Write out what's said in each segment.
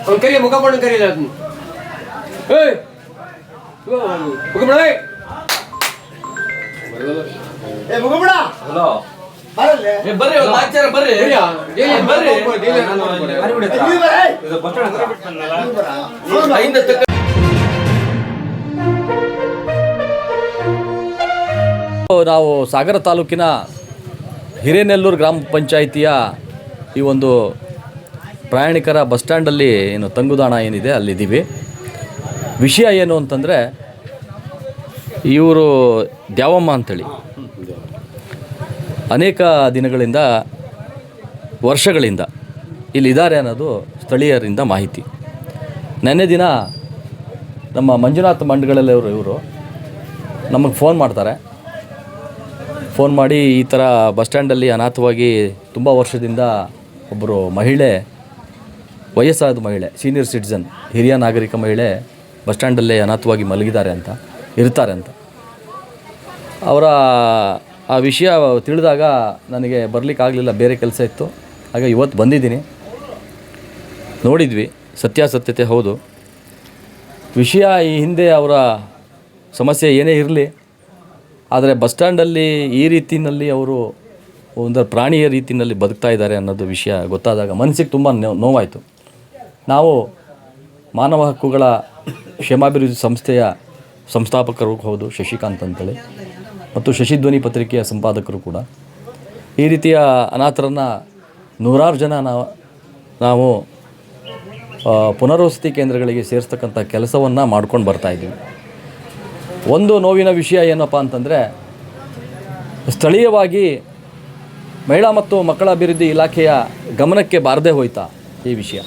ಅವ್ನು ಕರಿ ಮುಖ ಕರೀಲ ಅದನ್ನ. ಏಯ್! ಮುಖ ಏ ಹಲೋ. ಬರ್ರಿ ಆಚಾರ ಬರ್ರಿ? ಬರ್ರಿ ನಾವು ಸಾಗರ ತಾಲೂಕಿನ ಹಿರೇನೆಲ್ಲೂರು ಗ್ರಾಮ ಪಂಚಾಯಿತಿಯ ಈ ಒಂದು ಪ್ರಯಾಣಿಕರ ಬಸ್ ಸ್ಟ್ಯಾಂಡಲ್ಲಿ ಏನು ತಂಗುದಾಣ ಏನಿದೆ, ಅಲ್ಲಿದ್ದೀವಿ. ವಿಷಯ ಏನು ಅಂತಂದರೆ, ಇವರು ದ್ಯಾವಮ್ಮ ಅಂಥೇಳಿ ಅನೇಕ ದಿನಗಳಿಂದ, ವರ್ಷಗಳಿಂದ ಇಲ್ಲಿದ್ದಾರೆ ಅನ್ನೋದು ಸ್ಥಳೀಯರಿಂದ ಮಾಹಿತಿ. ನೆನ್ನೆ ದಿನ ನಮ್ಮ ಮಂಜುನಾಥ್ ಮಂಡಗಳಲ್ಲಿವರು ಇವರು ನಮಗೆ ಫೋನ್ ಮಾಡ್ತಾರೆ. ಫೋನ್ ಮಾಡಿ ಈ ಥರ ಬಸ್ ಸ್ಟ್ಯಾಂಡಲ್ಲಿ ಅನಾಥವಾಗಿ ತುಂಬ ವರ್ಷದಿಂದ ಒಬ್ಬರು ಮಹಿಳೆ ವಯಸ್ಸಾದ ಮಹಿಳೆ ಸೀನಿಯರ್ ಸಿಟಿಸನ್ ಹಿರಿಯ ನಾಗರಿಕ ಮಹಿಳೆ ಬಸ್ ಸ್ಟ್ಯಾಂಡಲ್ಲೇ ಅನಾಥವಾಗಿ ಮಲಗಿದ್ದಾರೆ ಅಂತ, ಇರ್ತಾರೆ ಅಂತ. ಅವರ, ಆ ವಿಷಯ ತಿಳಿದಾಗ ನನಗೆ ಬರಲಿಕ್ಕಾಗಲಿಲ್ಲ ಬೇರೆ ಕೆಲಸ ಇತ್ತು. ಹಾಗೆ ಇವತ್ತು ಬಂದಿದ್ದೀನಿ. ನೋಡಿದ್ವಿ, ಸತ್ಯಾಸತ್ಯತೆ ಹೌದು. ವಿಷಯ ಈ ಹಿಂದೆ ಅವರ ಸಮಸ್ಯೆ ಏನೇ ಇರಲಿ, ಆದರೆ ಬಸ್ ಸ್ಟ್ಯಾಂಡಲ್ಲಿ ಈ ರೀತಿಯಲ್ಲಿ ಅವರು ಒಂದು ಪ್ರಾಣಿಯ ರೀತಿಯಲ್ಲಿ ಬದುಕ್ತಾ ಇದ್ದಾರೆ ಅನ್ನೋದು ವಿಷಯ ಗೊತ್ತಾದಾಗ ಮನಸ್ಸಿಗೆ ತುಂಬ ನೋವಾಯಿತು. ನಾವು ಮಾನವ ಹಕ್ಕುಗಳ ಕ್ಷೇಮಾಭಿವೃದ್ಧಿ ಸಂಸ್ಥೆಯ ಸಂಸ್ಥಾಪಕರು ಹೌದು, ಶಶಿಕಾಂತ್ ಅಂತೇಳಿ. ಮತ್ತು ಶಶಿಧ್ವನಿ ಪತ್ರಿಕೆಯ ಸಂಪಾದಕರು ಕೂಡ. ಈ ರೀತಿಯ ಅನಾಥರನ್ನು ನೂರಾರು ಜನ ನಾವು ನಾವು ಪುನರ್ವಸತಿ ಕೇಂದ್ರಗಳಿಗೆ ಸೇರಿಸ್ತಕ್ಕಂಥ ಕೆಲಸವನ್ನು ಮಾಡ್ಕೊಂಡು ಬರ್ತಾಯಿದ್ದೀವಿ ಒಂದು ನೋವಿನ ವಿಷಯ ಏನಪ್ಪ ಅಂತಂದರೆ, ಸ್ಥಳೀಯವಾಗಿ ಮಹಿಳಾ ಮತ್ತು ಮಕ್ಕಳ ಅಭಿವೃದ್ಧಿ ಇಲಾಖೆಯ ಗಮನಕ್ಕೆ ಬಾರದೇ ಹೋಯ್ತಾ ಈ ವಿಷಯ.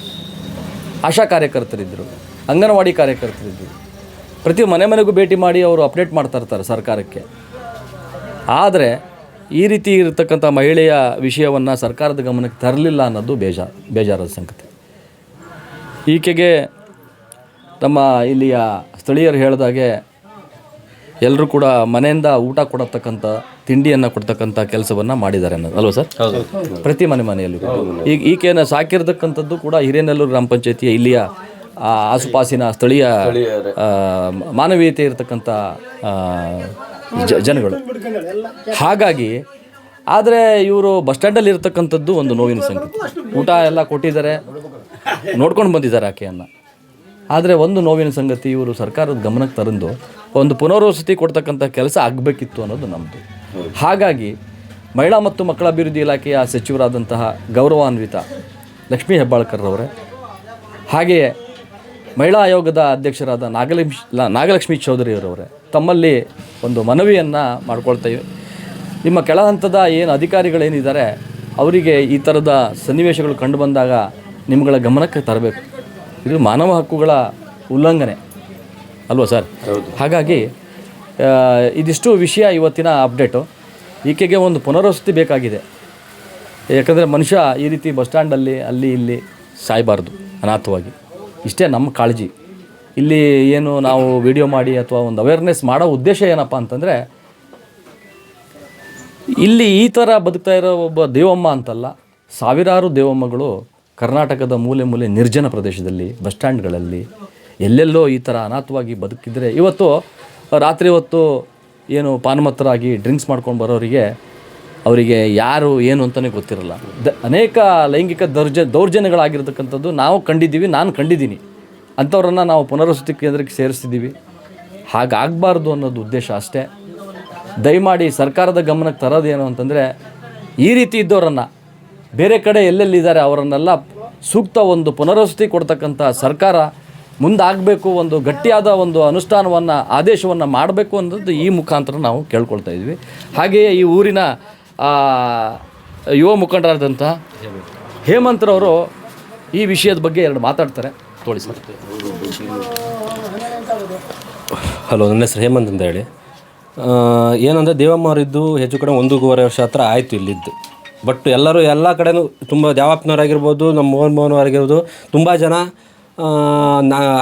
ಆಶಾ ಕಾರ್ಯಕರ್ತರಿದ್ದರು, ಅಂಗನವಾಡಿ ಕಾರ್ಯಕರ್ತರಿದ್ದರು. ಪ್ರತಿ ಮನೆ ಮನೆಗೂ ಭೇಟಿ ಮಾಡಿ ಅವರು ಅಪ್ಡೇಟ್ ಮಾಡ್ತಾ ಇರ್ತಾರೆ ಸರ್ಕಾರಕ್ಕೆ. ಆದರೆ ಈ ರೀತಿ ಇರತಕ್ಕಂಥ ಮಹಿಳೆಯ ವಿಷಯವನ್ನು ಸರ್ಕಾರದ ಗಮನಕ್ಕೆ ತರಲಿಲ್ಲ ಅನ್ನೋದು ಬೇಜಾರು ಬೇಜಾರದ ಸಂಗತಿ. ಈಕೆಗೆ ನಮ್ಮ ಇಲ್ಲಿಯ ಸ್ಥಳೀಯರು ಹೇಳಿದಾಗೆ ಎಲ್ಲರೂ ಕೂಡ ಮನೆಯಿಂದ ಊಟ ಕೊಡತಕ್ಕಂಥ ತಿಂಡಿಯನ್ನು ಕೊಡ್ತಕ್ಕಂಥ ಕೆಲಸವನ್ನು ಮಾಡಿದ್ದಾರೆ ಅನ್ನೋದು. ಅಲ್ವಾ ಸರ್? ಪ್ರತಿ ಮನೆ ಮನೆಯಲ್ಲೂ ಈಗ ಈಕೆಯನ್ನು ಸಾಕಿರತಕ್ಕಂಥದ್ದು ಕೂಡ ಹಿರೇನೆಲ್ಲೂರು ಗ್ರಾಮ ಪಂಚಾಯತಿಯ ಇಲ್ಲಿಯ ಆ, ಆಸುಪಾಸಿನ ಸ್ಥಳೀಯ ಮಾನವೀಯತೆ ಇರತಕ್ಕಂಥ ಜ- ಜನಗಳು. ಹಾಗಾಗಿ ಆದರೆ ಇವರು ಬಸ್ ಸ್ಟ್ಯಾಂಡಲ್ಲಿ ಇರ್ತಕ್ಕಂಥದ್ದು ಒಂದು ನೋವಿನ ಸಂಗತಿ. ಊಟ ಎಲ್ಲ ಕೊಟ್ಟಿದ್ದಾರೆ. ನೋಡ್ಕೊಂಡು ಬಂದಿದ್ದಾರೆ ಆಕೆಯನ್ನು. ಆದರೆ ಒಂದು ನೋವಿನ ಸಂಗತಿ ಇವರು ಸರ್ಕಾರದ ಗಮನಕ್ಕೆ ತರಂದು ಒಂದು ಪುನರ್ವಸತಿ ಕೊಡ್ತಕ್ಕಂಥ ಕೆಲಸ ಆಗಬೇಕಿತ್ತು ಅನ್ನೋದು ನಮ್ಮದು ಹಾಗಾಗಿ ಮಹಿಳಾ ಮತ್ತು ಮಕ್ಕಳ ಅಭಿವೃದ್ಧಿ ಇಲಾಖೆಯ ಸಚಿವರಾದಂತಹ ಗೌರವಾನ್ವಿತ ಲಕ್ಷ್ಮೀ ಹೆಬ್ಬಾಳ್ಕರ್ರವರೇ ಹಾಗೆಯೇ ಮಹಿಳಾ ಆಯೋಗದ ಅಧ್ಯಕ್ಷರಾದ ನಾಗಲಕ್ಷ್ಮಿ ನಾಗಲಕ್ಷ್ಮಿ ಚೌಧರಿಯವರವರೇ ತಮ್ಮಲ್ಲಿ ಒಂದು ಮನವಿಯನ್ನು ಮಾಡ್ಕೊಳ್ತೇವೆ ನಿಮ್ಮ ಕೆಳ ಹಂತದ ಏನು ಅಧಿಕಾರಿಗಳೇನಿದ್ದಾರೆ, ಅವರಿಗೆ ಈ ಥರದ ಸನ್ನಿವೇಶಗಳು ಕಂಡು ಬಂದಾಗ ನಿಮ್ಗಳ ಗಮನಕ್ಕೆ ತರಬೇಕು. ಇದು ಮಾನವ ಹಕ್ಕುಗಳ ಉಲ್ಲಂಘನೆ ಅಲ್ವಾ ಸರ್? ಹಾಗಾಗಿ ಇದಿಷ್ಟು ವಿಷಯ ಇವತ್ತಿನ ಅಪ್ಡೇಟು. ಈಕೆಗೆ ಒಂದು ಪುನರ್ವಸತಿ ಬೇಕಾಗಿದೆ. ಯಾಕಂದರೆ ಮನುಷ್ಯ ಈ ರೀತಿ ಬಸ್ ಸ್ಟ್ಯಾಂಡಲ್ಲಿ ಅಲ್ಲಿ ಇಲ್ಲಿ ಸಾಯಬಾರ್ದು ಅನಾಥವಾಗಿ. ಇಷ್ಟೇ ನಮ್ಮ ಕಾಳಜಿ. ಇಲ್ಲಿ ಏನು ನಾವು ವಿಡಿಯೋ ಮಾಡಿ ಅಥವಾ ಒಂದು ಅವೇರ್ನೆಸ್ ಮಾಡೋ ಉದ್ದೇಶ ಏನಪ್ಪ ಅಂತಂದರೆ ಇಲ್ಲಿ ಈ ಥರ ಬದುಕ್ತಾ ಇರೋ ಒಬ್ಬ ದೇವಮ್ಮ ಅಂತಲ್ಲ ಸಾವಿರಾರು ದೇವಮ್ಮಗಳು ಕರ್ನಾಟಕದ ಮೂಲೆ ಮೂಲೆ ನಿರ್ಜನ ಪ್ರದೇಶದಲ್ಲಿ ಬಸ್ ಸ್ಟ್ಯಾಂಡ್ಗಳಲ್ಲಿ ಎಲ್ಲೆಲ್ಲೋ ಈ ಥರ ಅನಾಥವಾಗಿ ಬದುಕಿದ್ರೆ ಇವತ್ತು, ರಾತ್ರಿ ಹೊತ್ತು ಏನು ಪಾನಮತ್ತರಾಗಿ ಡ್ರಿಂಕ್ಸ್ ಮಾಡ್ಕೊಂಡು ಬರೋರಿಗೆ ಅವರಿಗೆ ಯಾರು ಏನು ಅಂತಲೇ ಗೊತ್ತಿರಲ್ಲ. ದ, ಅನೇಕ ಲೈಂಗಿಕ ದೌರ್ಜ, ದೌರ್ಜನ್ಯಗಳಾಗಿರ್ತಕ್ಕಂಥದ್ದು ನಾವು ಕಂಡಿದ್ದೀವಿ, ನಾನು ಕಂಡಿದ್ದೀನಿ. ಅಂಥವ್ರನ್ನು ನಾವು ಪುನರ್ವಸತಿ ಕೇಂದ್ರಕ್ಕೆ ಸೇರಿಸ್ತಿದ್ದೀವಿ. ಹಾಗಾಗಬಾರ್ದು ಅನ್ನೋದು ಉದ್ದೇಶ ಅಷ್ಟೇ. ದಯಮಾಡಿ ಸರ್ಕಾರದ ಗಮನಕ್ಕೆ ತರೋದೇನು ಅಂತಂದರೆ ಈ ರೀತಿ ಇದ್ದವರನ್ನು ಬೇರೆ ಕಡೆ ಎಲ್ಲೆಲ್ಲಿದ್ದಾರೆ ಅವರನ್ನೆಲ್ಲ ಸೂಕ್ತ ಒಂದು ಪುನರ್ವಸತಿ ಕೊಡ್ತಕ್ಕಂಥ ಸರ್ಕಾರ ಮುಂದಾಗಬೇಕು, ಒಂದು ಗಟ್ಟಿಯಾದ ಒಂದು ಅನುಷ್ಠಾನವನ್ನು, ಆದೇಶವನ್ನು ಮಾಡಬೇಕು ಅನ್ನೋದು ಈ ಮುಖಾಂತರ ನಾವು ಕೇಳ್ಕೊಳ್ತಾ ಇದ್ವಿ. ಹಾಗೆಯೇ ಈ ಊರಿನ ಯುವ ಮುಖಂಡರಾದಂಥ ಹೇಮಂತ್ರವರು ಈ ವಿಷಯದ ಬಗ್ಗೆ ಎರಡು ಮಾತಾಡ್ತಾರೆ. ತೋಳಿ ಹಲೋ, ನನ್ನ ಹೆಸರು ಹೇಮಂತ್ ಅಂತ ಹೇಳಿ. ಏನಂದರೆ ದೇವಮ್ಮ ಅವರಿದ್ದು ಹೆಚ್ಚು ಕಡೆ ಒಂದೂವರೆ ವರ್ಷ ಹತ್ರ ಆಯಿತು ಇಲ್ಲಿದ್ದು. ಬಟ್ ಎಲ್ಲರೂ ಎಲ್ಲ ಕಡೆನೂ ತುಂಬ ದ್ಯಾವಪ್ಪನವರಾಗಿರ್ಬೋದು ನಮ್ಮ ಮೋಹನ್ ಮೋಹನ್ ಆಗಿರ್ಬೋದು ತುಂಬ ಜನ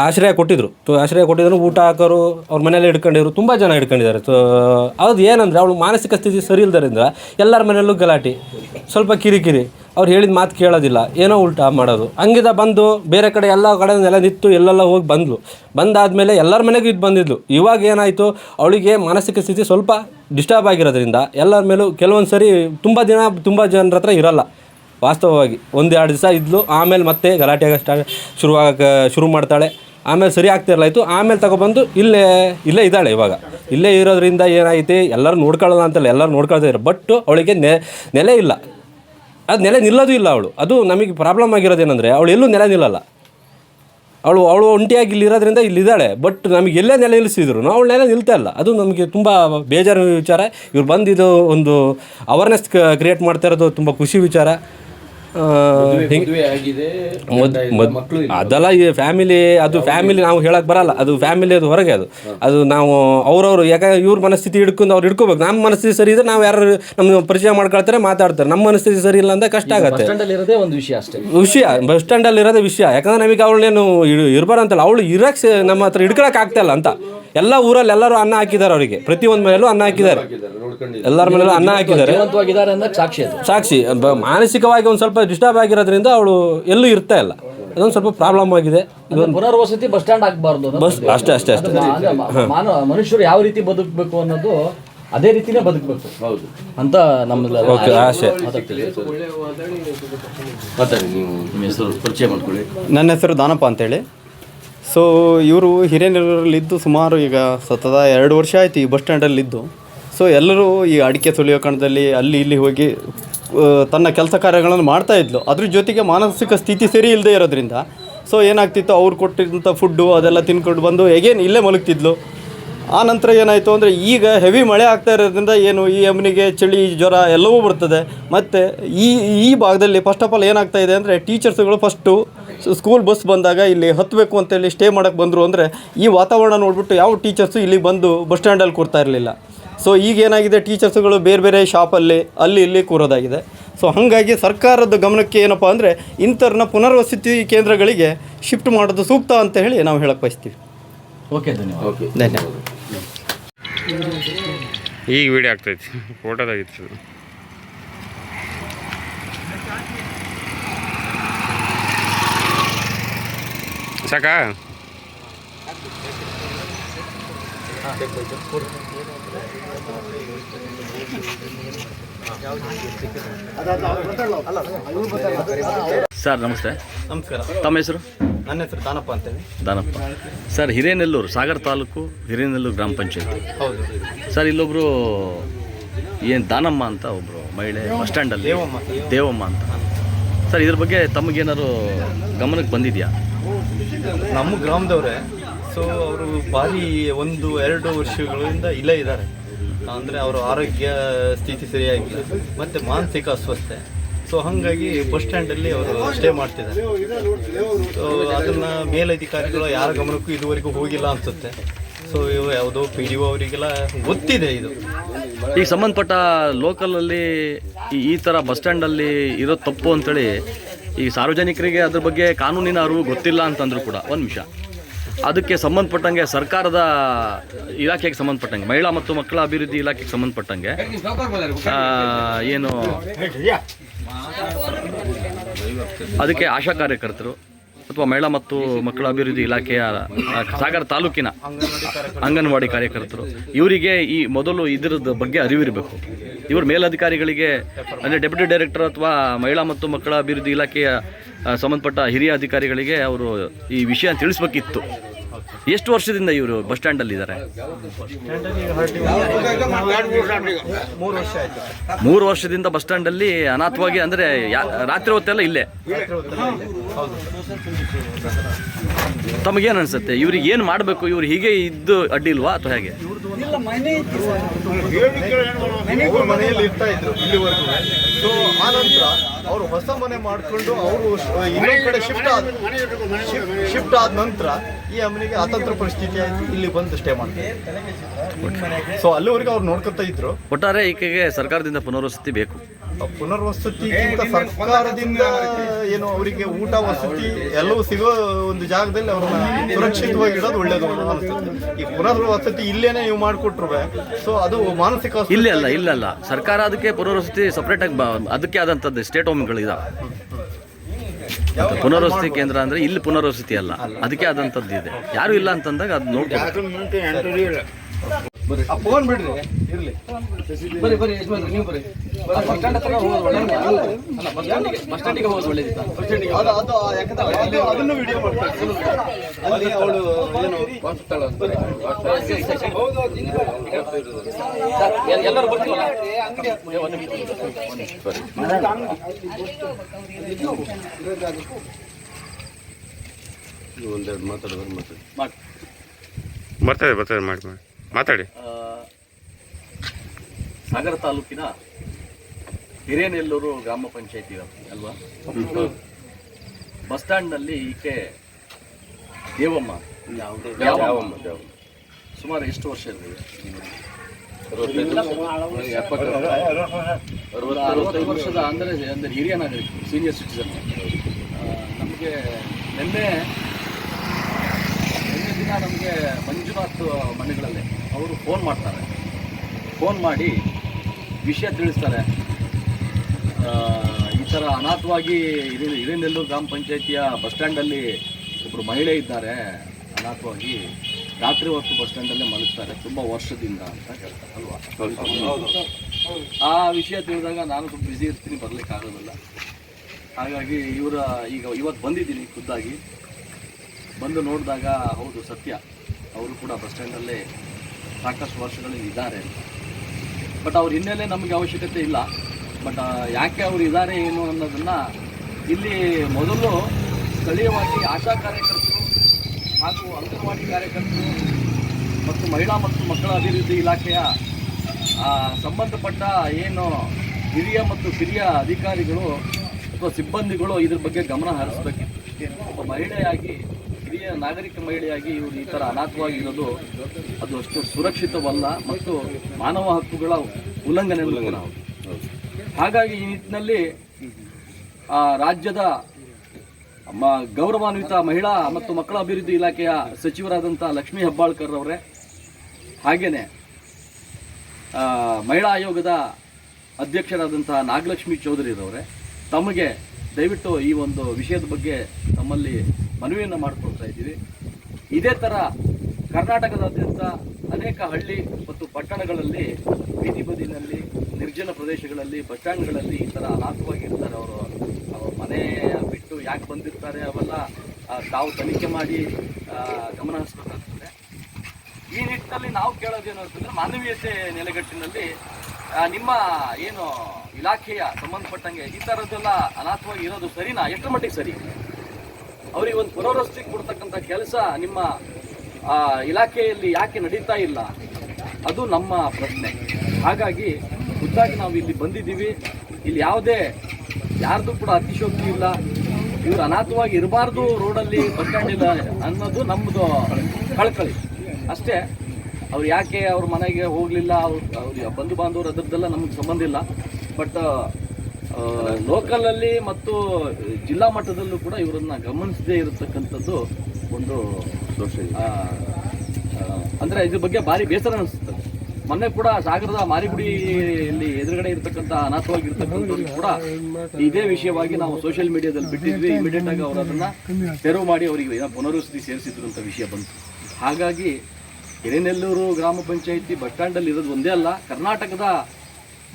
ಆಶ್ರಯ ಕೊಟ್ಟಿದ್ರು. ಆಶ್ರಯ ಕೊಟ್ಟಿದ್ರು, ಊಟ ಹಾಕೋರು, ಅವ್ರ ಮನೇಲಿ ಹಿಡ್ಕೊಂಡಿದ್ರು, ತುಂಬ ಜನ ಹಿಡ್ಕೊಂಡಿದ್ದಾರೆ. ಅದು ಏನಂದರೆ, ಅವಳು ಮಾನಸಿಕ ಸ್ಥಿತಿ ಸರಿ ಇಲ್ಲದರಿಂದ ಎಲ್ಲರ ಮನೆಯಲ್ಲೂ ಗಲಾಟೆ, ಸ್ವಲ್ಪ ಕಿರಿಕಿರಿ. ಅವ್ರು ಹೇಳಿದ ಮಾತು ಕೇಳೋದಿಲ್ಲ, ಏನೋ ಉಲ್ಟಾ ಮಾಡೋದು. ಹಂಗಿದ ಬಂದು ಬೇರೆ ಕಡೆ ಎಲ್ಲ ಕಡೆ ನೆಲ ನಿಂತು ಎಲ್ಲೆಲ್ಲ ಹೋಗಿ ಬಂದ್ಲು. ಬಂದಾದಮೇಲೆ ಎಲ್ಲರ ಮನೆಗೂ ಇದು ಬಂದಿದ್ಲು. ಇವಾಗ ಏನಾಯಿತು, ಅವಳಿಗೆ ಮಾನಸಿಕ ಸ್ಥಿತಿ ಸ್ವಲ್ಪ ಡಿಸ್ಟರ್ಬ್ ಆಗಿರೋದ್ರಿಂದ ಎಲ್ಲರ ಮೇಲೂ ಕೆಲವೊಂದು ಸರಿ ತುಂಬ ದಿನ, ತುಂಬ ಜನರ ಹತ್ರ ಇರಲ್ಲ. ವಾಸ್ತವವಾಗಿ ಒಂದೆರಡು ದಿವಸ ಇದ್ಲು, ಆಮೇಲೆ ಮತ್ತೆ ಗಲಾಟೆ ಆಗ ಸ್ಟಾರ್ಟ್ ಶುರುವಾಗ ಶುರು ಮಾಡ್ತಾಳೆ. ಆಮೇಲೆ ಸರಿ ಆಗ್ತಿರಲಾಯಿತು ಆಮೇಲೆ ತಗೊಬಂದು ಇಲ್ಲೇ ಇಲ್ಲೇ ಇದ್ದಾಳೆ ಇವಾಗ. ಇಲ್ಲೇ ಇರೋದ್ರಿಂದ ಏನಾಯ್ತು, ಎಲ್ಲರೂ ನೋಡ್ಕೊಳ್ಳೋಣ ಅಂತಲ್ಲ, ಎಲ್ಲರೂ ನೋಡ್ಕೊಳ್ತಾ ಇದ್ದಾರೆ. ಬಟ್ ಅವಳಿಗೆ ನೆ ನೆಲೆ ಇಲ್ಲ. ಅದು ನೆಲೆ ನಿಲ್ಲೋದು ಇಲ್ಲ ಅವಳು. ಅದು ನಮಗೆ ಪ್ರಾಬ್ಲಮ್ ಆಗಿರೋದೇನೆಂದರೆ, ಅವಳು ಎಲ್ಲೂ ನೆಲೆ ನಿಲ್ಲಲ್ಲ. ಅವಳು ಅವಳು ಒಂಟಿಯಾಗಿ ಇಲ್ಲಿ ಇರೋದ್ರಿಂದ ಇಲ್ಲಿದ್ದಾಳೆ ಬಟ್ ನಮಗೆ ಎಲ್ಲೇ ನೆಲೆ ನಿಲ್ಲಿಸಿದ್ರು, ಅವಳು ನೆಲೆ ನಿಲ್ತಾ ಇಲ್ಲ. ಅದು ನಮಗೆ ತುಂಬ ಬೇಜಾರು ವಿಚಾರ. ಇವ್ರು ಬಂದಿದ್ದು ಒಂದು ಅವೇರ್ನೆಸ್ ಕ್ರಿಯೇಟ್ ಮಾಡ್ತಾ ಇರೋದು ತುಂಬ ಖುಷಿ ವಿಚಾರ. ಅದೆಲ್ಲ ಈ ಫ್ಯಾಮಿಲಿ ಅದು ಫ್ಯಾಮಿಲಿ ನಾವು ಹೇಳಕ್ ಬರಲ್ಲ. ಅದು ಫ್ಯಾಮಿಲಿ ಅದು ಹೊರಗೆ ಅದು. ಅದು ನಾವು ಅವ್ರವ್ರು ಯಾಕಂದ್ರೆ ಇವ್ರ ಮನಸ್ಥಿತಿ ಹಿಡ್ಕೊಂಡು ಅವ್ರು ಹಿಡ್ಕೋಬೇಕು. ನಮ್ಮ ಮನಸ್ಥಿತಿ ಸರಿ ಇದ್ರೆ ನಾವು ಯಾರು ನಮ್ಮ ಪರಿಚಯ ಮಾಡ್ಕೊಳ್ತಾರೆ ಮಾತಾಡ್ತಾರೆ. ನಮ್ಮ ಮನಸ್ಥಿತಿ ಸರಿ ಇಲ್ಲ ಅಂದ್ರೆ ಕಷ್ಟ ಆಗುತ್ತೆ. ಒಂದು ವಿಷಯ ಅಷ್ಟೇ. ವಿಷಯ ಬಸ್ ಸ್ಟ್ಯಾಂಡಲ್ಲಿ ಇರೋದೇ ವಿಷಯ. ಯಾಕಂದ್ರೆ ನಮಗೆ ಅವಳೇನು ಇರಬಾರಂತಲ್ಲ ಅವಳು ಇರಕ್ಕೆ ನಮ್ಮ ಹತ್ರ ಹಿಡ್ಕೊಳಕ್ ಆಗ್ತಾ ಇಲ್ಲ ಅಂತ. ಎಲ್ಲ ಊರಲ್ಲಿ ಎಲ್ಲರೂ ಅನ್ನ ಹಾಕಿದ್ದಾರೆ ಅವರಿಗೆ. ಪ್ರತಿಯೊಂದು ಮನೆಯಲ್ಲೂ ಅನ್ನ ಹಾಕಿದ್ದಾರೆ. ಎಲ್ಲರ ಮನೆಯಲ್ಲೂ ಅನ್ನ ಹಾಕಿದ್ದಾರೆ. ಸಾಕ್ಷಿ ಅದು. ಸಾಕ್ಷಿ. ಮಾನಸಿಕವಾಗಿ ಒಂದು ಸ್ವಲ್ಪ ಡಿಸ್ಟರ್ಬ್ ಆಗಿರೋದ್ರಿಂದ ಅವಳು ಎಲ್ಲೂ ಇರ್ತಾ ಇಲ್ಲ. ಅದೊಂದು ಸ್ವಲ್ಪ ಪ್ರಾಬ್ಲಮ್ ಆಗಿದೆ. ಪುನರ್ವಸತಿ ಬಸ್ ಸ್ಟ್ಯಾಂಡ್ ಆಗಬಾರ್ದು ಬಸ್ ಅಷ್ಟೇ ಅಷ್ಟೇ ಅಷ್ಟೇ. ಮನುಷ್ಯರು ಯಾವ ರೀತಿ ಬದುಕಬೇಕು ಅನ್ನೋದು ಅದೇ ರೀತಿನೇ ಬದುಕಬೇಕು. ಹೌದು. ಅಂತ ನಮ್ಮ ಓಕೆ ಆಸೆ ಮಾತಾಡಿ ನೀವು ನಿಮ್ಮ ಹೆಸರು ಪರಿಚಯ ಮಾಡ್ಕೊಳ್ಳಿ. ನನ್ನ ಹೆಸರು ದಾನಪ್ಪ ಅಂತೇಳಿ. ಸೊ ಇವರು ಹಿರಿಯನಗರಲ್ಲಿದ್ದು ಸುಮಾರು ಈಗ ಸತತ ಎರಡು ವರ್ಷ ಆಯಿತು ಈ ಬಸ್ ಸ್ಟ್ಯಾಂಡಲ್ಲಿದ್ದು. ಸೊ ಎಲ್ಲರೂ ಈ ಅಡಿಕೆ ಸುಲಿಯೋ ಕಣದಲ್ಲಿ ಅಲ್ಲಿ ಇಲ್ಲಿ ಹೋಗಿ ತನ್ನ ಕೆಲಸ ಕಾರ್ಯಗಳನ್ನು ಮಾಡ್ತಾ ಇದ್ಲು. ಅದ್ರ ಜೊತೆಗೆ ಮಾನಸಿಕ ಸ್ಥಿತಿ ಸರಿ ಇಲ್ಲದೆ ಇರೋದ್ರಿಂದ. ಸೊ ಏನಾಗ್ತಿತ್ತು? ಅವ್ರು ಕೊಟ್ಟಿದ್ದಂಥ ಫುಡ್ಡು ಅದೆಲ್ಲ ತಿನ್ಕೊಂಡು ಬಂದು, ಹೇಗೇನು ಇಲ್ಲೇ ಮಲಗ್ತಿದ್ಲು. ಆ ನಂತರ ಏನಾಯಿತು ಅಂದರೆ ಈಗ ಹೆವಿ ಮಳೆ ಆಗ್ತಾ ಇರೋದ್ರಿಂದ ಏನು ಈ ಅಮ್ಮನಿಗೆ ಚಳಿ ಜ್ವರ ಎಲ್ಲವೂ ಬರ್ತದೆ. ಮತ್ತು ಈ ಈ ಭಾಗದಲ್ಲಿ ಫಸ್ಟ್ ಆಫ್ ಆಲ್ ಏನಾಗ್ತಾ ಇದೆ ಅಂದರೆ ಟೀಚರ್ಸ್ಗಳು ಫಸ್ಟು ಸ್ಕೂಲ್ ಬಸ್ ಬಂದಾಗ ಇಲ್ಲಿ ಹತ್ತಬೇಕು ಅಂತೇಳಿ ಸ್ಟೇ ಮಾಡೋಕ್ಕೆ ಬಂದರು ಅಂದರೆ ಈ ವಾತಾವರಣ ನೋಡಿಬಿಟ್ಟು ಯಾವ ಟೀಚರ್ಸು ಇಲ್ಲಿ ಬಂದು ಬಸ್ ಸ್ಟ್ಯಾಂಡಲ್ಲಿ ಕೂರ್ತಾ ಇರಲಿಲ್ಲ. ಸೊ ಈಗ ಏನಾಗಿದೆ ಟೀಚರ್ಸ್ಗಳು ಬೇರೆ ಬೇರೆ ಶಾಪಲ್ಲಿ ಅಲ್ಲಿ ಇಲ್ಲಿ ಕೂರೋದಾಗಿದೆ. ಸೊ ಹಾಗಾಗಿ ಸರ್ಕಾರದ ಗಮನಕ್ಕೆ ಏನಪ್ಪ ಅಂದರೆ ಇಂಥರನ್ನ ಪುನರ್ವಸತಿ ಕೇಂದ್ರಗಳಿಗೆ ಶಿಫ್ಟ್ ಮಾಡೋದು ಸೂಕ್ತ ಅಂತ ಹೇಳಿ ನಾವು ಹೇಳಕ್ಕೆ ಬಯಸ್ತೀವಿ. ಓಕೆ ಧನ್ಯವಾದ ಓಕೆ ಧನ್ಯವಾದ ಈಗ ವಿಡಿಯೋ ಆಗ್ತೈತಿ. ಫೋಟೋದಾಗಿತ್ತು ಸಾಕಾ? ಸರ್ ನಮಸ್ತೆ. ನಮಸ್ಕಾರ. ತಮ್ಮ ಹೆಸರು? ನನ್ನ ಹೆಸರು ದಾನಪ್ಪ ಅಂತೇಳಿ. ದಾನಪ್ಪ. ಸರ್ ಹಿರೇನೆಲ್ಲೂರು ಸಾಗರ ತಾಲೂಕು ಹಿರೇನೆಲ್ಲೂರು ಗ್ರಾಮ ಪಂಚಾಯತಿ. ಹೌದು. ಸರ್ ಇಲ್ಲೊಬ್ಬರು ಏನು ದಾನಮ್ಮ ಅಂತ ಒಬ್ಬರು ಮಹಿಳೆ ಬಸ್ ಸ್ಟ್ಯಾಂಡಲ್ಲಿ ದೇವಮ್ಮ. ದೇವಮ್ಮ ಅಂತ. ಸರ್ ಇದ್ರ ಬಗ್ಗೆ ತಮಗೇನಾದ್ರು ಗಮನಕ್ಕೆ ಬಂದಿದೆಯಾ? ನಮ್ಮ ಗ್ರಾಮದವರೇ ಸೊ ಅವರು ಭಾರಿ ಒಂದು ಎರಡು ವರ್ಷಗಳಿಂದ ಇಲ್ಲೇ ಇದ್ದಾರೆ ಅಂದರೆ ಅವರ ಆರೋಗ್ಯ ಸ್ಥಿತಿ ಸರಿಯಾಗಿಲ್ಲ ಮತ್ತು ಮಾನಸಿಕ ಅಸ್ವಸ್ಥೆ. ಸೊ ಹಾಗಾಗಿ ಬಸ್ ಸ್ಟ್ಯಾಂಡಲ್ಲಿ ಅವರು ಸ್ಟೇ ಮಾಡ್ತಿದ್ದಾರೆ. ಸೊ ಅದನ್ನು ಮೇಲಧಿಕಾರಿಗಳು ಯಾರ ಗಮನಕ್ಕೂ ಇದುವರೆಗೂ ಹೋಗಿಲ್ಲ ಅನಿಸುತ್ತೆ. ಸೊ ಇವು ಯಾವುದೋ ಪಿ ಡಿ ಒ ಅವರಿಗೆಲ್ಲ ಗೊತ್ತಿದೆ ಇದು. ಈಗ ಸಂಬಂಧಪಟ್ಟ ಲೋಕಲಲ್ಲಿ ಈ- ಥರ ಬಸ್ ಸ್ಟ್ಯಾಂಡಲ್ಲಿ ಇರೋ ತಪ್ಪು ಅಂತೇಳಿ ಈ ಸಾರ್ವಜನಿಕರಿಗೆ ಅದ್ರ ಬಗ್ಗೆ ಕಾನೂನಿನ ಅರಿವು ಗೊತ್ತಿಲ್ಲ ಅಂತಂದ್ರು ಕೂಡ. ಒಂದು ನಿಮಿಷ. ಅದಕ್ಕೆ ಸಂಬಂಧಪಟ್ಟಂಗೆ ಸರ್ಕಾರದ ಇಲಾಖೆಗೆ ಸಂಬಂಧಪಟ್ಟಂಗೆ, ಮಹಿಳಾ ಮತ್ತು ಮಕ್ಕಳ ಅಭಿವೃದ್ಧಿ ಇಲಾಖೆಗೆ ಸಂಬಂಧಪಟ್ಟಂಗೆ ಏನು ಅದಕ್ಕೆ ಆಶಾ ಕಾರ್ಯಕರ್ತರು ಅಥವಾ ಮಹಿಳಾ ಮತ್ತು ಮಕ್ಕಳ ಅಭಿವೃದ್ಧಿ ಇಲಾಖೆಯ ಸಾಗರ ತಾಲೂಕಿನ ಅಂಗನವಾಡಿ ಕಾರ್ಯಕರ್ತರು, ಇವರಿಗೆ ಈ ಮೊದಲು ಇದರದ ಬಗ್ಗೆ ಅರಿವಿರಬೇಕು. ಇವರು ಮೇಲಧಿಕಾರಿಗಳಿಗೆ, ಅಂದರೆ ಡೆಪ್ಯೂಟಿ ಡೈರೆಕ್ಟರ್ ಅಥವಾ ಮಹಿಳಾ ಮತ್ತು ಮಕ್ಕಳ ಅಭಿವೃದ್ಧಿ ಇಲಾಖೆಯ ಸಂಬಂಧಪಟ್ಟ ಹಿರಿಯ ಅಧಿಕಾರಿಗಳಿಗೆ ಅವರು ಈ ವಿಷಯ ತಿಳಿಸ್ಬೇಕಿತ್ತು. ಎಷ್ಟು ವರ್ಷದಿಂದ ಇವರು ಬಸ್ ಸ್ಟ್ಯಾಂಡಲ್ಲಿ ಇದ್ದಾರೆ? ಮೂರು ವರ್ಷ ಆಯಿತು. ಮೂರು ವರ್ಷದಿಂದ ಬಸ್ ಸ್ಟ್ಯಾಂಡಲ್ಲಿ ಅನಾಥವಾಗಿ ಅಂದರೆ ಯಾ ರಾತ್ರಿ ಹೊತ್ತೆಲ್ಲ ಇಲ್ಲೇ? ಹೌದು ತಮಗೇನು ಅನಿಸುತ್ತೆ? ಇವ್ರಿಗೆ ಏನು ಮಾಡಬೇಕು? ಇವ್ರು ಹೀಗೆ ಇದ್ದು ಅಡ್ಡಿಲ್ವಾ ಅಥವಾ ಹೇಗೆ? ಇವ್ರು ಮನೆಯಲ್ಲಿ ಇರ್ತಾ ಇದ್ರು ಇಲ್ಲಿವರೆಗೂ. ಸೊ ಆ ನಂತರ ಅವರು ಹೊಸ ಮನೆ ಮಾಡಿಕೊಂಡು ಅವರು ಇನ್ನೊಂದು ಕಡೆ ಶಿಫ್ಟ್ ಆದ ಶಿಫ್ಟ್ ಆದ ನಂತರ ಈ ಅಮ್ಮನಿಗೆ ಅತಂತ್ರ ಪರಿಸ್ಥಿತಿ ಆಯಿತು. ಇಲ್ಲಿ ಬಂದು ಸ್ಟೇ ಮಾಡ್ತಾರೆ. ಸೊ ಅಲ್ಲಿವರೆಗೂ ಅವ್ರು ನೋಡ್ಕೊತಾ ಇದ್ರು. ಒಟ್ಟಾರೆ ಈಕೆಗೆ ಸರ್ಕಾರದಿಂದ ಪುನರ್ವಸತಿ ಬೇಕು. ಪುನರ್ವಸತಿಗಿಂತ ಸರ್ಕಾರದಿಂದ ಏನು ಅವರಿಗೆ ಊಟ ವಸತಿ ಎಲ್ಲವೂ ಸಿಗೋ ಒಂದು ಜಾಗದಲ್ಲಿ ಅವ್ರನ್ನ ಸುರಕ್ಷಿತವಾಗಿ ಇಡೋದು ಒಳ್ಳೇದು ಈ ಪುನರ್ವಸತಿ ಇಲ್ಲೇನೆ ನೀವು ಮಾಡಿಕೊಟ್ರು ಸೊ ಅದು ಮಾನಸಿಕ ಇಲ್ಲೇ ಅಲ್ಲ ಇಲ್ಲಲ್ಲ ಸರ್ಕಾರ ಅದಕ್ಕೆ ಪುನರ್ವಸತಿ ಸಪ್ರೇಟ್ ಆಗಿ ಅದಕ್ಕೆ ಆದಂಥದ್ದು ಸ್ಟೇಟ್ ಹೋಮ್ಗಳಿದಾವೆ ಪುನರ್ವಸತಿ ಕೇಂದ್ರ ಅಂದ್ರೆ ಇಲ್ಲಿ ಪುನರ್ವಸತಿ ಅಲ್ಲ. ಅದಕ್ಕೆ ಆದಂಥದ್ದು ಇದೆ ಯಾರು ಇಲ್ಲ ಅಂತಂದಾಗ ಅದು ಆ ಫೋನ್ ಬಿಡ್ರಿ ಇರ್ಲಿ ಬರ್ರಿ ಬರ್ರಿ ಯಜಮಾನ್ರಿ ನೀವು ಬರ್ರಿ ಬಸ್ ಸ್ಟ್ಯಾಂಡ್ ಹತ್ರ ಹೋಗೋದು ಒಳ್ಳೇದು ಅಲ್ಲ ಬಸ್ ಸ್ಟ್ಯಾಂಡಿಗೆ ಬಸ್ ಸ್ಟ್ಯಾಂಡಿಗೆ ಹೋಗೋದು ಒಳ್ಳೇದಿತ್ತ ಬಸ್ ಸ್ಟ್ಯಾಂಡಿಗೆ ಅದು ಅದು ಯಾಕಂದ್ರೆ ಅದು- ಅದನ್ನು ವಿಡಿಯೋ ಮಾಡ್ತಾರೆ ಅಲ್ಲಿ ಅವಳು ಏನು ಎಲ್ಲರೂ ಬರ್ತೀವಲ್ಲ ಬರ್ತದೆ ಬರ್ತದೆ ಮಾಡಿ ಮಾಡಿ ಮಾತಾಡಿ. ಆ, ಸಾಗರ ತಾಲೂಕಿನ ಹಿರೇನೆಲ್ಲೂರು ಗ್ರಾಮ ಪಂಚಾಯತಿ ಅಲ್ವಾ? ಬಸ್ ಸ್ಟ್ಯಾಂಡ್ನಲ್ಲಿ ಈಕೆ ದೇವಮ್ಮ. ಯಾವಮ್ಮ? ಸುಮಾರು ಎಷ್ಟು ವರ್ಷ ಇದ್ದೀವಿ ಅರವತ್ತೈದು ವರ್ಷದ ಅಂದರೆ ಅಂದರೆ ಹಿರಿಯ ನಾಗರಿಕ ಸೀನಿಯರ್ ಸಿಟಿಸನ್ ನಮಗೆ ನಿನ್ನೆ ನಿನ್ನೆ ದಿನ ನಮಗೆ ಮಂಜುನಾಥ್ ಮನೆಗಳಲ್ಲೇ ಅವರು ಫೋನ್ ಮಾಡ್ತಾರೆ. ಫೋನ್ ಮಾಡಿ ವಿಷಯ ತಿಳಿಸ್ತಾರೆ. ಈ ಥರ ಅನಾಥವಾಗಿ ಇದು ಹಿರೇನೆಲ್ಲೂರು ಗ್ರಾಮ ಪಂಚಾಯತಿಯ ಬಸ್ ಸ್ಟ್ಯಾಂಡಲ್ಲಿ ಒಬ್ಬರು ಮಹಿಳೆ ಇದ್ದಾರೆ. ಅನಾಥವಾಗಿ ರಾತ್ರಿ ಹೊತ್ತು ಬಸ್ ಸ್ಟ್ಯಾಂಡಲ್ಲೇ ಮಲಗ್ತಾರೆ. ತುಂಬ ವರ್ಷದಿಂದ ಅಂತ ಹೇಳ್ತಾರೆ, ಅಲ್ವಾ? ಆ ವಿಷಯ ತಿಳಿದಾಗ ನಾನು ಸ್ವಲ್ಪ ಬ್ಯುಸಿ ಇರ್ತೀನಿ, ಬರಲಿಕ್ಕೆ ಆಗೋದಿಲ್ಲ. ಹಾಗಾಗಿ ಇವರ, ಈಗ ಇವತ್ತು ಬಂದಿದ್ದೀನಿ ಖುದ್ದಾಗಿ. ಬಂದು ನೋಡಿದಾಗ, ಹೌದು ಸತ್ಯ. ಅವರು ಕೂಡ ಬಸ್ ಸ್ಟ್ಯಾಂಡಲ್ಲೇ ಸಾಕಷ್ಟು ವರ್ಷಗಳು ಇದ್ದಾರೆ ಬಟ್ ಅವ್ರ ಹಿನ್ನೆಲೆ ನಮಗೆ ಅವಶ್ಯಕತೆ ಇಲ್ಲ. ಬಟ್ ಯಾಕೆ ಅವರು ಇದ್ದಾರೆ ಏನು ಅನ್ನೋದನ್ನು ಇಲ್ಲಿ ಮೊದಲು ಸ್ಥಳೀಯವಾಗಿ ಆಶಾ ಕಾರ್ಯಕರ್ತರು ಹಾಗೂ ಅಂಗನವಾಡಿ ಕಾರ್ಯಕರ್ತರು ಮತ್ತು ಮಹಿಳಾ ಮತ್ತು ಮಕ್ಕಳ ಅಭಿವೃದ್ಧಿ ಇಲಾಖೆಯ ಸಂಬಂಧಪಟ್ಟ ಏನು ಹಿರಿಯ ಮತ್ತು ಕಿರಿಯ ಅಧಿಕಾರಿಗಳು ಅಥವಾ ಸಿಬ್ಬಂದಿಗಳು ಇದ್ರ ಬಗ್ಗೆ ಗಮನ ಹರಿಸಬೇಕಿತ್ತು. ಒಬ್ಬ ಮಹಿಳೆಯಾಗಿ ಹಿರಿಯ ನಾಗರಿಕ ಮಹಿಳೆಯಾಗಿ ಇವರು ಈ ಥರ ಅನಾಥವಾಗಿರೋದು ಅದು ಅಷ್ಟು ಸುರಕ್ಷಿತವಲ್ಲ ಮತ್ತು ಮಾನವ ಹಕ್ಕುಗಳ ಉಲ್ಲಂಘನೆ ಉಲ್ಲಂಘನ ಹಾಗಾಗಿ ಈ ನಿಟ್ಟಿನಲ್ಲಿ ಆ, ರಾಜ್ಯದ ಮ ಗೌರವಾನ್ವಿತ ಮಹಿಳಾ ಮತ್ತು ಮಕ್ಕಳ ಅಭಿವೃದ್ಧಿ ಇಲಾಖೆಯ ಸಚಿವರಾದಂಥ ಲಕ್ಷ್ಮೀ ಹೆಬ್ಬಾಳ್ಕರ್ ಅವರೇ ಹಾಗೆಯೇ ಆ, ಮಹಿಳಾ ಆಯೋಗದ ಅಧ್ಯಕ್ಷರಾದಂತಹ ನಾಗಲಕ್ಷ್ಮಿ ಚೌಧರಿರವರೇ ತಮಗೆ ದಯವಿಟ್ಟು ಈ ಒಂದು ವಿಷಯದ ಬಗ್ಗೆ ತಮ್ಮಲ್ಲಿ ಮನವಿಯನ್ನು ಮಾಡಿಕೊಳ್ತಾ ಇದ್ದೀವಿ. ಇದೇ ಥರ ಕರ್ನಾಟಕದಾದ್ಯಂತ ಅನೇಕ ಹಳ್ಳಿ ಮತ್ತು ಪಟ್ಟಣಗಳಲ್ಲಿ ಬೀದಿ ಬದಿನಲ್ಲಿ ನಿರ್ಜನ ಪ್ರದೇಶಗಳಲ್ಲಿ ಬಸ್ ಸ್ಟ್ಯಾಂಡ್ಗಳಲ್ಲಿ ಈ ಥರ ಅನಾಥವಾಗಿ ಇರ್ತಾರೆ ಅವರು. ಅವ್ರ ಮನೆ ಬಿಟ್ಟು ಯಾಕೆ ಬಂದಿರ್ತಾರೆ ಅವೆಲ್ಲ ತಾವು ತನಿಖೆ ಮಾಡಿ ಆ, ಗಮನ ಹರಿಸ್ಬೇಕಾಗ್ತದೆ ಈ ನಿಟ್ಟಿನಲ್ಲಿ ನಾವು ಕೇಳೋದೇನು ಅಂತಂದರೆ ಮಾನವೀಯತೆ ನೆಲೆಗಟ್ಟಿನಲ್ಲಿ ನಿಮ್ಮ ಏನು ಇಲಾಖೆಯ ಸಂಬಂಧಪಟ್ಟಂಗೆ ಈ ಥರದ್ದೆಲ್ಲ ಅನಾಥವಾಗಿ ಇರೋದು ಸರಿನಾ? ಎಷ್ಟರ ಮಟ್ಟಿಗೆ ಸರಿ? ಅವರಿಗೆ ಒಂದು ಪುನರ್ವಸತಿ ಕೊಡ್ತಕ್ಕಂಥ ಕೆಲಸ ನಿಮ್ಮ ಇಲಾಖೆಯಲ್ಲಿ ಯಾಕೆ ನಡೀತಾ ಇಲ್ಲ? ಅದು ನಮ್ಮ ಪ್ರಶ್ನೆ. ಹಾಗಾಗಿ ಖುದ್ದಾಗಿ ನಾವು ಇಲ್ಲಿ ಬಂದಿದ್ದೀವಿ. ಇಲ್ಲಿ ಯಾವುದೇ, ಯಾರ್ದು ಕೂಡ ಅತಿಶೋಕ್ತಿ ಇಲ್ಲ. ಇವರು ಅನಾಥವಾಗಿ ಇರಬಾರ್ದು ರೋಡಲ್ಲಿ ಬಸ್ ಅನ್ನೋದು ನಮ್ಮದು ಕಳ್ಕಳಿ. ಅಷ್ಟೇ. ಅವ್ರು ಯಾಕೆ ಅವ್ರ ಮನೆಗೆ ಹೋಗಲಿಲ್ಲ? ಅವ್ರು ಬಂಧು ಬಾಂಧವರು ಅದರದ್ದೆಲ್ಲ ನಮಗೆ ಸಂಬಂಧ ಇಲ್ಲ. ಬಟ್ ಲೋಕಲಲ್ಲಿ ಮತ್ತು ಜಿಲ್ಲಾ ಮಟ್ಟದಲ್ಲೂ ಕೂಡ ಇವರನ್ನ ಗಮನಿಸದೇ ಇರತಕ್ಕಂಥದ್ದು ಒಂದು ಅಂದರೆ ಇದ್ರ ಬಗ್ಗೆ ಭಾರಿ ಬೇಸರ ಅನಿಸುತ್ತೆ. ಮೊನ್ನೆ ಕೂಡ ಸಾಗರದ ಮಾರಿಗುಡಿಯಲ್ಲಿ ಎದುರುಗಡೆ ಇರತಕ್ಕಂಥ ಅನಾಥವಾಗಿರ್ತಕ್ಕಂಥವ್ರಿಗೆ ಕೂಡ ಇದೇ ವಿಷಯವಾಗಿ ನಾವು ಸೋಷಿಯಲ್ ಮೀಡಿಯಾದಲ್ಲಿ ಬಿಟ್ಟಿದ್ವಿ. ಇಮಿಡಿಯೇಟ್ ಆಗಿ ಅವರು ಅದನ್ನು ತೆರವು ಮಾಡಿ ಅವರಿಗೆ ಏನೋ ಪುನರ್ವಸತಿ ಸೇರಿಸಿದ್ರು ಅಂತ ವಿಷಯ ಬಂತು. ಹಾಗಾಗಿ ಹಿರೇನೆಲ್ಲೂರು ಗ್ರಾಮ ಪಂಚಾಯಿತಿ ಬಸ್ ಸ್ಟ್ಯಾಂಡಲ್ಲಿ ಇರೋದು ಒಂದೇ ಅಲ್ಲ, ಕರ್ನಾಟಕದ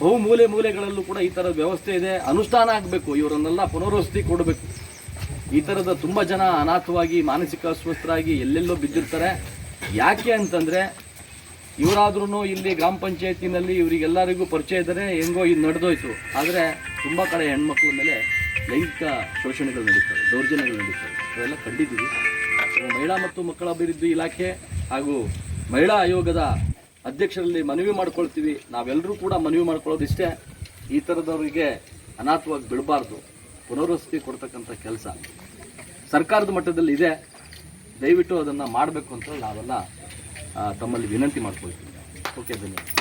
ಬಹು ಮೂಲೆ ಮೂಲೆಗಳಲ್ಲೂ ಕೂಡ ಈ ಥರದ ವ್ಯವಸ್ಥೆ ಇದೆ. ಅನುಷ್ಠಾನ ಆಗಬೇಕು, ಇವರನ್ನೆಲ್ಲ ಪುನರ್ವಸತಿ ಕೊಡಬೇಕು. ಈ ಥರದ ತುಂಬ ಜನ ಅನಾಥವಾಗಿ, ಮಾನಸಿಕ ಅಸ್ವಸ್ಥರಾಗಿ ಎಲ್ಲೆಲ್ಲೋ ಬಿದ್ದಿರ್ತಾರೆ. ಯಾಕೆ ಅಂತಂದರೆ ಇವರಾದ್ರೂ ಇಲ್ಲಿ ಗ್ರಾಮ ಪಂಚಾಯತಿನಲ್ಲಿ ಇವರಿಗೆಲ್ಲರಿಗೂ ಪರಿಚಯ ಇದ್ದಾರೆ ಹೆಂಗೋ ಇದು ನಡೆದೋಯ್ತು. ಆದರೆ ತುಂಬ ಕಡೆ ಹೆಣ್ಮಕ್ಳ ಮೇಲೆ ಲೈಂಗಿಕ ಶೋಷಣೆಗಳು ನಡೀತವೆ, ದೌರ್ಜನ್ಯಗಳು ನಡೀತವೆ. ಅವೆಲ್ಲ ಕಂಡಿದ್ದೀವಿ. ಮಹಿಳಾ ಮತ್ತು ಮಕ್ಕಳ ಅಭಿವೃದ್ಧಿ ಇಲಾಖೆ ಹಾಗೂ ಮಹಿಳಾ ಆಯೋಗದ ಅಧ್ಯಕ್ಷರಲ್ಲಿ ಮನವಿ ಮಾಡ್ಕೊಳ್ತೀವಿ. ನಾವೆಲ್ಲರೂ ಕೂಡ ಮನವಿ ಮಾಡ್ಕೊಳ್ಳೋದಿಷ್ಟೇ ಈ ಥರದವರಿಗೆ ಅನಾಥವಾಗಿ ಬಿಡಬಾರ್ದು. ಪುನರ್ವಸತಿ ಕೊಡ್ತಕ್ಕಂಥ ಕೆಲಸ. ಸರ್ಕಾರದ ಮಟ್ಟದಲ್ಲಿ ಇದೆ. ದಯವಿಟ್ಟು ಅದನ್ನು ಮಾಡಬೇಕು ಅಂತ ನಾವೆಲ್ಲ ತಮ್ಮಲ್ಲಿ ವಿನಂತಿ ಮಾಡ್ಕೊಳ್ತೀವಿ ಓಕೆ, ಧನ್ಯವಾದ.